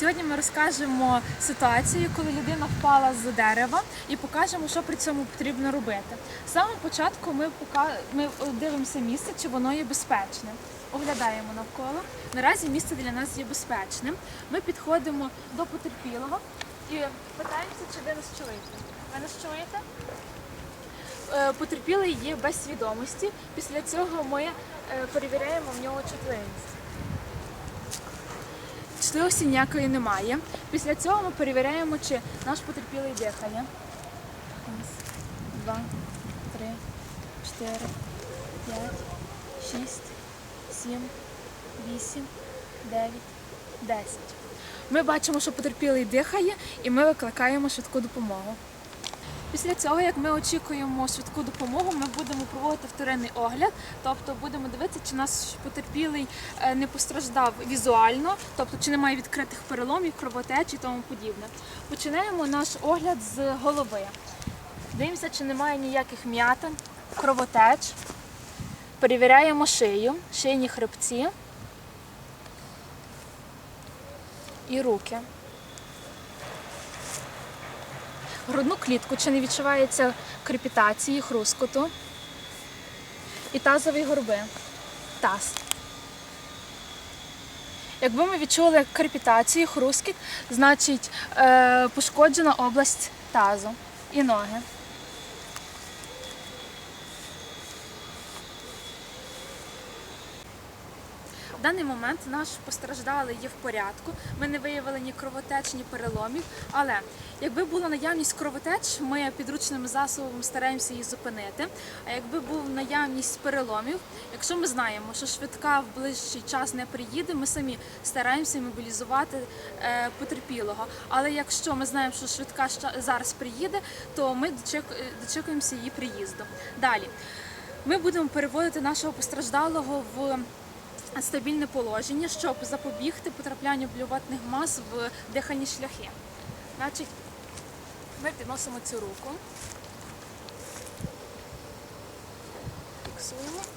Сьогодні ми розкажемо ситуацію, коли людина впала з дерева, і покажемо, що при цьому потрібно робити. З самого початку ми, пока... ми дивимося місце, чи воно є безпечним. Оглядаємо навколо. Наразі місце для нас є безпечним. Ми підходимо до потерпілого і питаємося, чи ви нас чуєте. Ви нас чуєте? Е, Потерпілий є без свідомості. Після цього ми е, перевіряємо в нього чутливість. Чутливості ніякої немає. Після цього ми перевіряємо, чи наш потерпілий дихає. Раз, два, три, чотири, п'ять, шість, сім, вісім, дев'ять, десять. Ми бачимо, що потерпілий дихає, і ми викликаємо швидку допомогу. Після цього, як ми очікуємо швидку допомогу, ми будемо проводити вторинний огляд, тобто будемо дивитися, чи наш потерпілий е, не постраждав візуально, тобто чи немає відкритих переломів, кровотеч і тому подібне. Починаємо наш огляд з голови. Дивимося, чи немає ніяких м'ятин, кровотеч. Перевіряємо шию, шийні хребці і руки. Грудну клітку, чи не відчувається крепітації, хрускоту. І тазові горби. Таз. Якби ми відчули крепітацію, хрускіт, значить е, пошкоджена область тазу і ноги. В даний момент наш постраждалий є в порядку. Ми не виявили ні кровотеч, ні переломів. Але якби була наявність кровотеч, ми підручними засобами стараємося її зупинити. А якби був наявність переломів, якщо ми знаємо, що швидка в ближчий час не приїде, ми самі стараємося мобілізувати е, потерпілого. Але якщо ми знаємо, що швидка зараз приїде, то ми дочекуємося її приїзду. Далі ми будемо переводити нашого постраждалого в стабільне положення, щоб запобігти потраплянню блюватних мас в дихальні шляхи. Значить, ми підносимо цю руку, фіксуємо.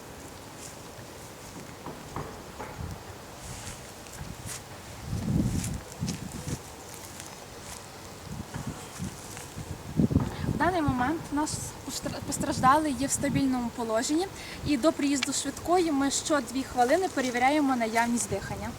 Даний момент наш постраждали є в стабільному положенні, і до приїзду швидкої ми що дві хвилини перевіряємо наявність дихання.